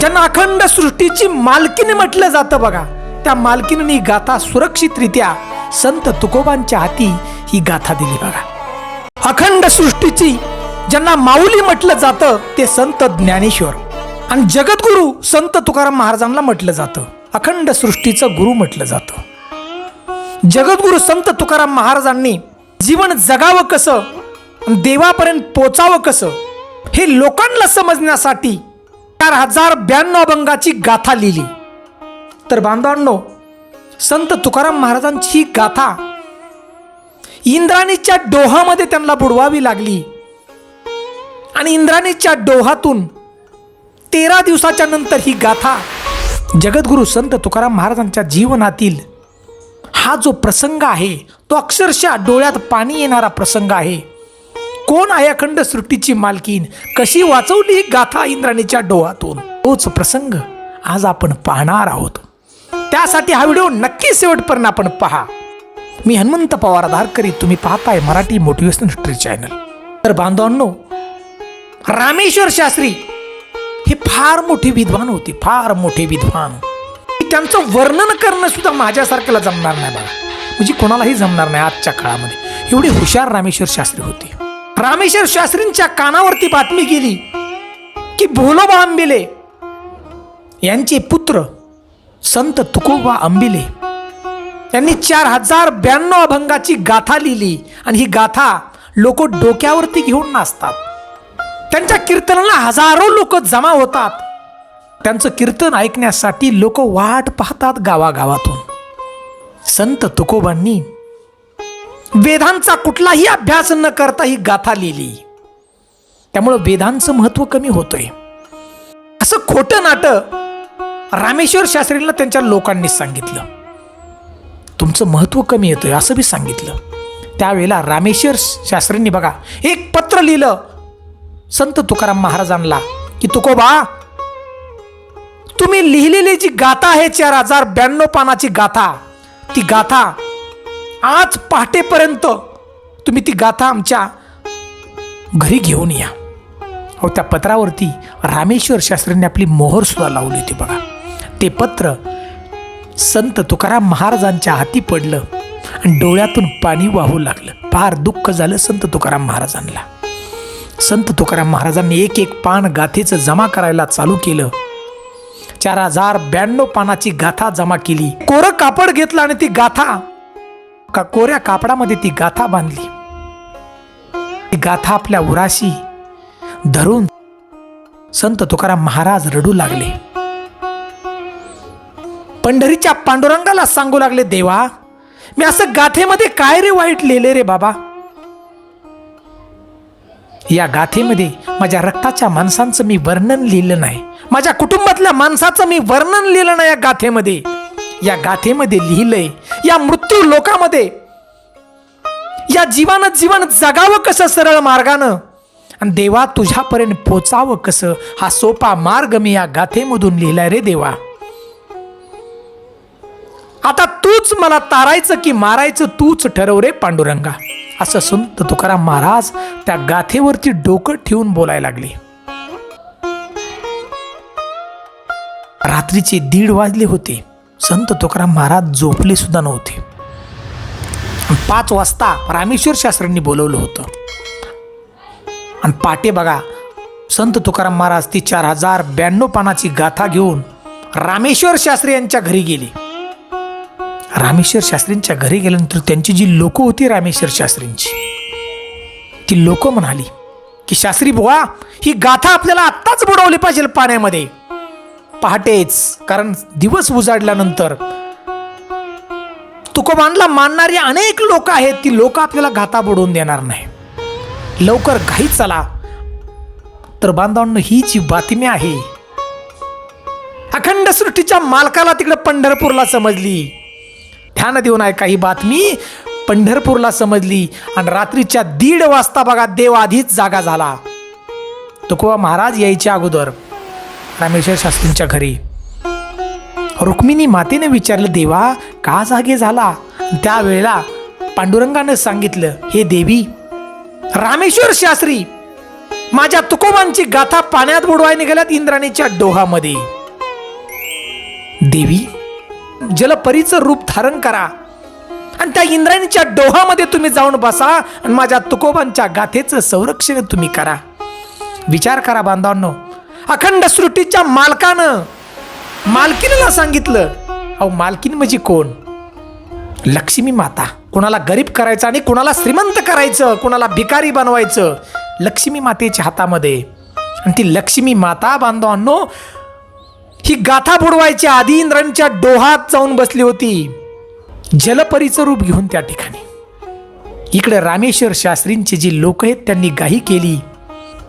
ज्यांना अखंड सृष्टीची मालकीने म्हटलं जातं बघा. त्या मालकीने गाथा सुरक्षितरित्या संत तुकोबांच्या हाती ही गाथा दिली बघा. अखंड सृष्टीची ज्यांना माऊली म्हटलं जातं ते संत ज्ञानेश्वर. आणि जगद्गुरु संत तुकाराम महाराजांना म्हटलं जातं. अखंड सृष्टीचं गुरु म्हटलं जातं. जगद्गुरु संत तुकाराम महाराजांनी जीवन जगावं कसं देवापर्यंत पोचावं कसं हे लोकांना समजण्यासाठी चार हजार ब्याण्णव अभंगाची गाथा लिहिली. तर बांधवांनो संत तुकाराम महाराजांची ही गाथा इंद्राणीच्या डोहामध्ये त्यांना बुडवावी लागली. आणि इंद्राणीच्या डोहातून तेरा दिवसाच्या नंतर ही गाथा जगद्गुरु संत तुकाराम महाराजांच्या जीवनातील हा जो प्रसंग आहे तो अक्षरशः डोळ्यात पाणी येणारा प्रसंग आहे. कोण आहे अखंड सृष्टीची मालकीन? कशी वाचवली ही गाथा इंद्राणीच्या डोळ्यातून? तोच प्रसंग आज आपण पाहणार आहोत. त्यासाठी हा व्हिडिओ नक्की शेवटपर्यंत आपण पहा. मी हनुमंत पवार आधारकरी तुम्ही पाहताय मराठी मोटिवेशनल हिस्ट्री चॅनल तर बांधवांनो रामेश्वर शास्त्री हे फार मोठे विद्वान होते फार मोठे विद्वान. त्यांचं वर्णन करणं सुद्धा माझ्यासारख्याला जमणार नाही बघा. म्हणजे कोणालाही जमणार नाही आजच्या काळामध्ये. एवढे हुशार रामेश्वर शास्त्री होते. रामेश्वर शास्त्रींच्या कानावरती बातमी गेली की भोलोबा आंबिले यांचे पुत्र संत तुकोबा आंबिले यांनी चार हजार ब्याण्णव अभंगाची गाथा लिहिली आणि ही गाथा लोक डोक्यावरती घेऊन नाचतात. त्यांच्या कीर्तनाला हजारो लोक जमा होतात. त्यांचं कीर्तन ऐकण्यासाठी लोक वाट पाहतात गावागावातून. संत तुकोबांनी वेदांचा कुठलाही अभ्यास न करता ही गाथा लिहिली. त्यामुळं वेदांचं महत्त्व कमी होतंय. असं खोटं नाटं रामेश्वर शास्त्रींना त्यांच्या लोकांनी सांगितलं. तुमचं महत्त्व कमी येतंय असं बी सांगितलं. त्यावेळेला रामेश्वर शास्त्रींनी बघा एक पत्र लिहिलं संत तुकाराम महाराजांना की तुकोबा तुम्ही लिहिलेली जी गाथा आहे चार हजार ब्याण्णव पानाची गाथा ती गाथा आज पहाटेपर्यंत तुम्ही ती गाथा आमच्या घरी घेऊन या. हो त्या पत्रावरती रामेश्वर शास्त्रींनी आपली मोहरसुद्धा लावली होती बघा. ते पत्र संत तुकाराम महाराजांच्या हाती पडलं आणि डोळ्यातून पाणी वाहू लागलं. फार दुःख झालं संत तुकाराम महाराजांना. संत तुकाराम महाराजांनी एक एक पान गाथेचं जमा करायला चालू केलं. चार हजार ब्याण्णव पानाची गाथा जमा केली. कोरं कापड घेतलं आणि ती गाथा का कोऱ्या कापडामध्ये ती गाथा बांधली? ती गाथा आपल्या उराशी धरून संत तुकाराम महाराज रडू लागले. पंढरीच्या पांडुरंगाला सांगू लागले देवा मी असं गाथेमध्ये काय रे वाईट लिहिले रे बाबा? या गाथेमध्ये माझ्या रक्ताच्या माणसांचं मी वर्णन लिहिलं नाही. माझ्या कुटुंबातल्या माणसाचं मी वर्णन लिहिलं नाही या गाथेमध्ये. या गाथेमध्ये लिहिलंय या मृत्यू लोकामध्ये. या जीवानं जीवन जगावं कसं सरळ मार्गानं? आणि देवा तुझ्यापर्यंत पोचावं कसं? हा सोपा मार्ग मी या गाथेमधून लिहिलाय रे देवा. आता तूच मला तारायचं की मारायचं तूच ठरव रे पांडुरंगा. असं संत तुकाराम महाराज त्या गाथेवरती डोकं ठेवून बोलायला लागले. रात्रीचे दीड वाजले होते. संत तुकाराम महाराज झोपले सुद्धा नव्हते. पाच वाजता रामेश्वर शास्त्रींनी बोलवलं होतं. आणि पाटे बघा संत तुकाराम महाराज ती चार हजार ब्याण्णव पानाची गाथा घेऊन रामेश्वर शास्त्री यांच्या घरी गेले. रामेश्वर शास्त्रींच्या घरी गेल्यानंतर त्यांची जी लोक होती रामेश्वर शास्त्रींची ती लोक म्हणाली की शास्त्री बुवा ही गाथा आपल्याला आत्ताच बुडवली पाहिजे पाण्यामध्ये. पहाटेच कारण दिवस उजाडल्यानंतर तुकोबांना मानणारी अनेक लोक आहेत ती लोक आपल्याला घाता बुडवून देणार नाही. लवकर घाई चला. तर बांधवांना ही जी बातमी आहे अखंड सृष्टीच्या मालकाला तिकडे पंढरपूरला समजली. ध्यान देऊन आहे काही बातमी पंढरपूरला समजली आणि रात्रीच्या दीड वाजता बघा देव आधीच जागा झाला. तुकोबा महाराज यायच्या अगोदर रामेश्वर शास्त्रींच्या घरी. रुक्मिणी मातेने विचारलं देवा का जागे झाला? त्यावेळेला पांडुरंगानं सांगितलं हे देवी रामेश्वर शास्त्री माझ्या तुकोबांची गाथा पाण्यात बुडवाय निघाल्यात इंद्राणीच्या डोहामध्ये. देवी जलपरीचं रूप धारण करा आणि त्या इंद्राणीच्या डोहामध्ये तुम्ही जाऊन बसा आणि माझ्या तुकोबांच्या गाथेचं संरक्षण तुम्ही करा. विचार करा बांधवांनो अखंड सृष्टीच्या मालकानं मालकीनला सांगितलं अहो मालकीन म्हणजे कोण? लक्ष्मी माता. कुणाला गरीब करायचं आणि कुणाला श्रीमंत करायचं कुणाला भिकारी बनवायचं लक्ष्मी मातेच्या हातामध्ये. आणि ती लक्ष्मी माता बांधवांनो ही गाथा बुडवायच्या आधी इंद्रांच्या डोहात जाऊन बसली होती. जलपरीचं रूप घेऊन त्या ठिकाणी. इकडे रामेश्वर शास्त्रींची जी लोक आहेत त्यांनी गाही केली.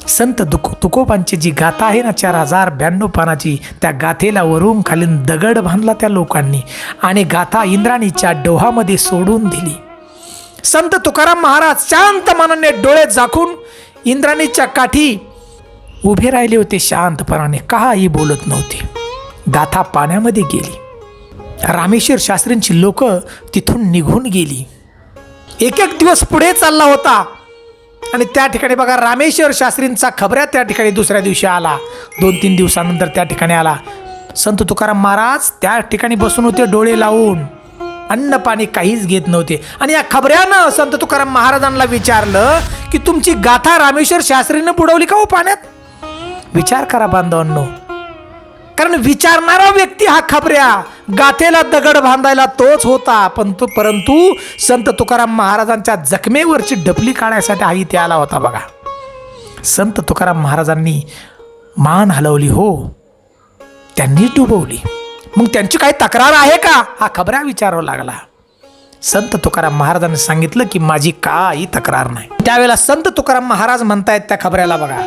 संत दुख तुकोबांची जी गाथा आहे ना चार हजार ब्याण्णव पानाची त्या गाथेला वरून खालीन दगड बांधला त्या लोकांनी आणि गाथा इंद्राणीच्या डोहामध्ये सोडून दिली. संत तुकाराम महाराज शांत मनाने डोळे झाकून इंद्राणीच्या काठी उभे राहिले होते शांतपणाने. काही बोलत नव्हते. गाथा पाण्यामध्ये गेली. रामेश्वर शास्त्रींची लोक तिथून निघून गेली. एक एक दिवस पुढे चालला होता. आणि त्या ठिकाणी बघा रामेश्वर शास्त्रींचा खबऱ्या त्या ठिकाणी दुसऱ्या दिवशी आला. दोन तीन दिवसानंतर त्या ठिकाणी आला. संत तुकाराम महाराज त्या ठिकाणी बसून होते डोळे लावून. अन्न पाणी काहीच घेत नव्हते. आणि या खबऱ्यानं संत तुकाराम महाराजांना विचारलं की तुमची गाथा रामेश्वर शास्त्रीनं बुडवली का हो पाण्यात? विचार करा बांधवांनो. कारण विचारणारा व्यक्ती हा खबऱ्या. गाथेला दगड बांधायला तोच होता. पण तो परंतु संत तुकाराम महाराजांच्या जखमेवरची डबली काढायसाठी आई ते आला होता बघा. संत तुकाराम महाराजांनी मान हलवली हो. त्यांनी डुबवली. मग त्यांची काही तक्रार आहे का? हा खबऱ्या विचारावा लागला. संत तुकाराम महाराजांनी सांगितलं की माझी काही तक्रार नाही. त्यावेळेला संत तुकाराम महाराज म्हणतायत त्या खबऱ्याला बघा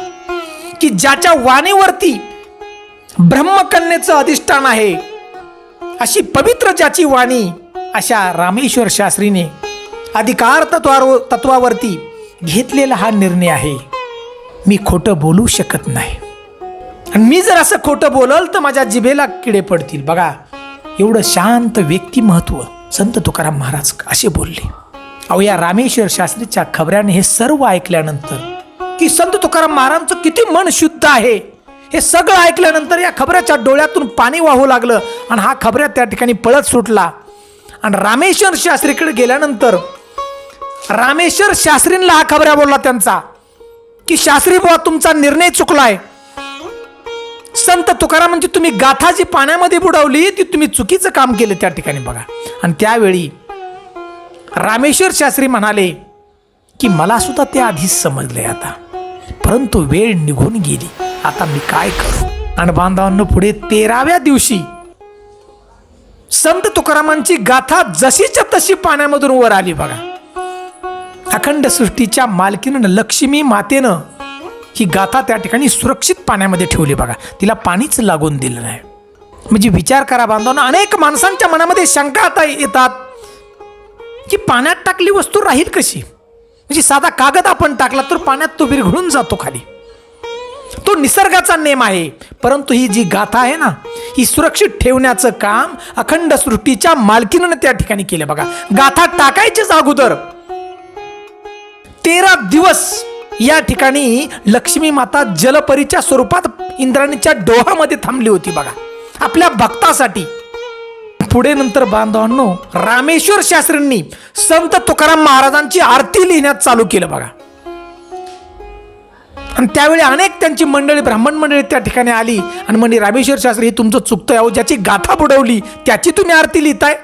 की ज्याच्या वाणीवरती ब्रह्मकन्येचं अधिष्ठान आहे. अशी पवित्र ज्याची वाणी अशा रामेश्वर शास्त्रीने अधिकार तत्वावर तत्वावरती घेतलेला हा निर्णय आहे. मी खोटं बोलू शकत नाही. आणि मी जर असं खोटं बोलल तर माझ्या जिभेला किडे पडतील. बघा एवढं शांत व्यक्तिमहत्व संत तुकाराम महाराज असे बोलले. अहो या रामेश्वर शास्त्रीच्या खबऱ्याने हे सर्व ऐकल्यानंतर की संत तुकाराम महाराजांचं किती मन शुद्ध आहे. हे सगळं ऐकल्यानंतर या खबऱ्याच्या डोळ्यातून पाणी वाहू लागलं आणि हा खबऱ्या त्या ठिकाणी पळत सुटला. आणि रामेश्वर शास्त्रीकडे गेल्यानंतर रामेश्वर शास्त्रींना हा खबऱ्या बोलला त्यांचा की शास्त्री बुवा तुमचा निर्णय चुकलाय. संत तुकाराम म्हणजे तुम्ही गाथा जी पाण्यामध्ये बुडवली ती तुम्ही चुकीचं काम केलं त्या ठिकाणी बघा. आणि त्यावेळी रामेश्वर शास्त्री म्हणाले की मला सुद्धा ते आधीच समजले आता. परंतु वेळ निघून गेली. आता मी काय करू? आणि बांधवांनो पुढे तेराव्या दिवशी संत तुकारामांची गाथा जशीच्या तशी पाण्यामधून वर आली बघा. अखंड सृष्टीच्या मालकीनं लक्ष्मी मातेनं ही गाथा त्या ठिकाणी सुरक्षित पाण्यामध्ये ठेवली बघा. तिला पाणीच लागून दिलं नाही. म्हणजे विचार करा बांधवांना अनेक माणसांच्या मनामध्ये शंका आता येतात की पाण्यात टाकली वस्तू राहील कशी? म्हणजे साधा कागद आपण टाकला तर पाण्यात तो विरघळून जातो खाली. तो निसर्गाचा नेम आहे. परंतु ही जी गाथा आहे ना ही सुरक्षित ठेवण्याचं काम अखंड सृष्टीच्या मालकीनं त्या ठिकाणी केलं. बघा गाथा टाकायचीच अगोदर. तेरा दिवस या ठिकाणी लक्ष्मी माता जलपरीच्या स्वरूपात इंद्राणीच्या डोहामध्ये थांबली होती बघा. आपल्या भक्तासाठी. पुढे नंतर बांधवांनो रामेश्वर शास्त्रींनी संत तुकाराम महाराजांची आरती लिहिण्यात चालू केलं बघा. आणि त्यावेळी अनेक त्यांची मंडळी ब्राह्मण मंडळी त्या ठिकाणी आली. आणि म्हणे रामेश्वर शास्त्री हे तुमचं चुकतंय अहो ज्याची गाथा बुडवली त्याची तुम्ही आरती लिहिताय.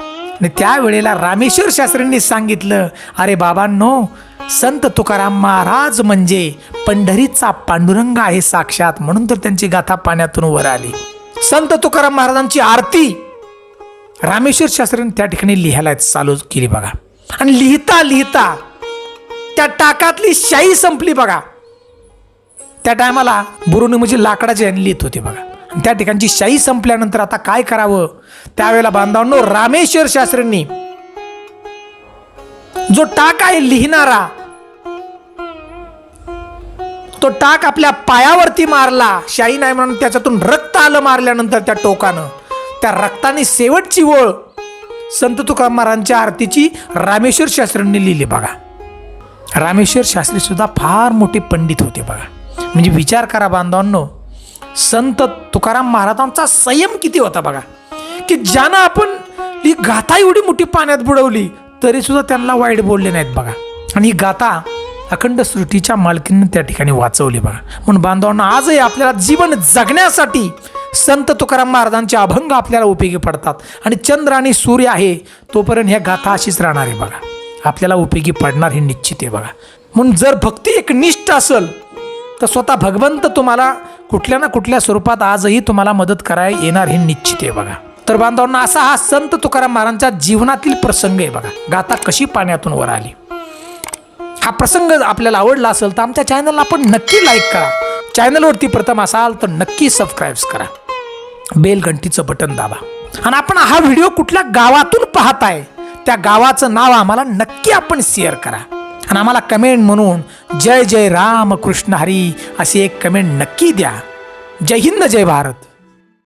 आणि त्यावेळेला रामेश्वर शास्त्रींनी सांगितलं अरे बाबांनो संत तुकाराम महाराज म्हणजे पंढरीचा पांडुरंग आहे साक्षात. म्हणून तर त्यांची गाथा पाण्यातून वर आली. संत तुकाराम महाराजांची आरती रामेश्वर शास्त्रीने त्या ठिकाणी लिहायला चालू केली बघा. आणि लिहिता लिहिता त्या टाकातली शाई संपली बघा. त्या टायमाला बुरुनी म्हणजे लाकडाचे याने लिहित होते बघा. त्या ठिकाणची शाई संपल्यानंतर आता काय करावं? त्यावेळेला बांधवांनो रामेश्वर शास्त्रींनी जो टाक आहे लिहिणारा तो टाक आपल्या पायावरती मारला. शाई नाही म्हणून त्याच्यातून रक्त आलं मारल्यानंतर त्या टोकानं. त्या रक्ताने शेवटची ओळ संत तुकाराम महाराजांच्या आरतीची रामेश्वर शास्त्रींनी लिहिली बघा. रामेश्वर शास्त्री सुद्धा फार मोठे पंडित होते बघा. म्हणजे विचार करा बांधवांनो. संत तुकाराम महाराजांचा संयम किती होता बघा. की ज्यानं आपण ही गाथा एवढी मोठी पाण्यात बुडवली तरी सुद्धा त्यांना वाईट बोलले नाहीत बघा. आणि ही गाथा अखंड सृष्टीच्या मालकीनं त्या ठिकाणी वाचवली बघा. म्हणून बांधवांना आजही आपल्याला जीवन जगण्यासाठी संत तुकाराम महाराजांचे अभंग आपल्याला उपयोगी पडतात. आणि चंद्र आणि सूर्य आहे तोपर्यंत ह्या गाथा अशीच राहणार आहे बघा. आपल्याला उपयोगी पडणार हे निश्चित आहे बघा. म्हणून जर भक्ती एक निष्ठ असेल तर स्वतः भगवंत तुम्हाला कुठल्या ना कुठल्या स्वरूपात आजही तुम्हाला मदत करायला येणार हे निश्चित आहे बघा. तर बांधवांना असा हा संत तुकाराम महाराजांच्या जीवनातील प्रसंग आहे बघा. गाथा कशी पाण्यातून वर आली. हा प्रसंग आपल्याला आवडला असेल तर आमच्या चॅनलला आपण नक्की लाईक करा. चॅनलवरती प्रथम असाल तर नक्की सबस्क्राईब करा. बेल घंटीचं बटन दाबा. आणि आपण हा व्हिडिओ कुठल्या गावातून पाहताय त्या गावाचं नाव आम्हाला नक्की आपण शेअर करा. आणि आम्हाला कमेंट म्हणून जय जय राम कृष्ण हरी अशी एक कमेंट नक्की द्या. जय हिंद जय भारत.